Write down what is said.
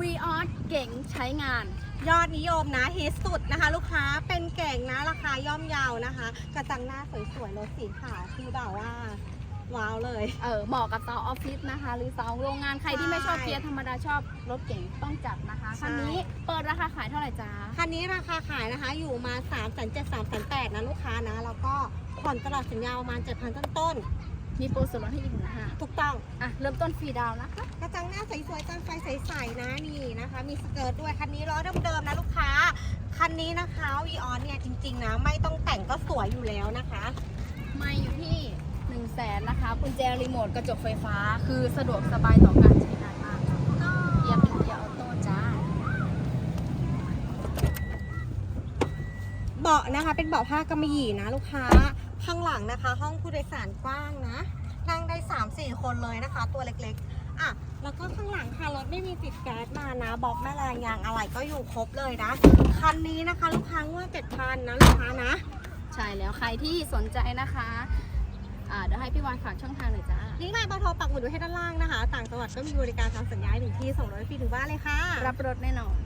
วีออสเก่งใช้งาน ยอดนิยมนะฮิตสุดนะคะ ลูกค้าเป็นเก่งนะราคาย่อมเยาวนะคะ กระจังหน้าสวยๆรถสีขาวคือแบบว่าว้าวเลย เออเหมาะกับสาวออฟฟิศนะคะ หรือสาวโรงงานใครที่ไม่ชอบใช่เกียร์ธรรมดาชอบรถเก๋งต้องจัดนะคะใช่คันนี้เปิดราคาขายเท่าไหร่จ๊ะคันนี้ราคาขายนะคะอยู่มา3 7 3 8 0 0นะลูกค้านะแล้วก็ผ่อนตลอดสัญญาประมาณ7,000ต้น มีโปรส่วนลดให้อีกหนึ่งห้าๆถูกต้อง อะ เริ่มต้นฟรีดาวน์นะคะ กระจังหน้าสวยๆกันไฟใสๆนะนี่นะคะ มีสเกิร์ตด้วยคันนี้ล้อเดิมๆนะลูกค้า คันนี้นะคะวีออนเนี่ยจริงๆนะไม่ต้องแต่งก็สวยอยู่แล้วนะคะ ไม่อยู่ที่1นึ่งแสนนะคะกุญแจรีโมทกระจกไฟฟ้า คือสะดวกสบายต่อการใช้งานมากเกียร์เป็นเกียร์ออโต้จ้า เบาะนะคะเป็นเบาะผ้ากำมะหยี่นะลูกค้า ข้างหลังนะคะ ห้องผู้โดยสารกว้างนะ นั่งได้ 3-4 คนเลยนะคะ ตัวเล็กๆ อะ แล้วก็ข้างหลังค่ะรถไม่มีติดแก๊สมานะบล็อกแม่แรงยางอะไรก็อยู่ครบเลยนะ คันนี้นะคะ ลูกค้างว่า7,000นะลูกค้านะ ใช่แล้วใครที่สนใจนะคะอ่าเดี๋ยวให้พี่วานฝากช่องทางหน่อยจ้าลิงก์ไลน์เบอร์โทรปักหมุดไว้ให้ด้านล่างนะคะ ต่างจังหวัดก็มีบริการทำสัญญาให้ถึงที่ส่งรถฟรีถึงบ้านเลยค่ะ รับรถแน่นอน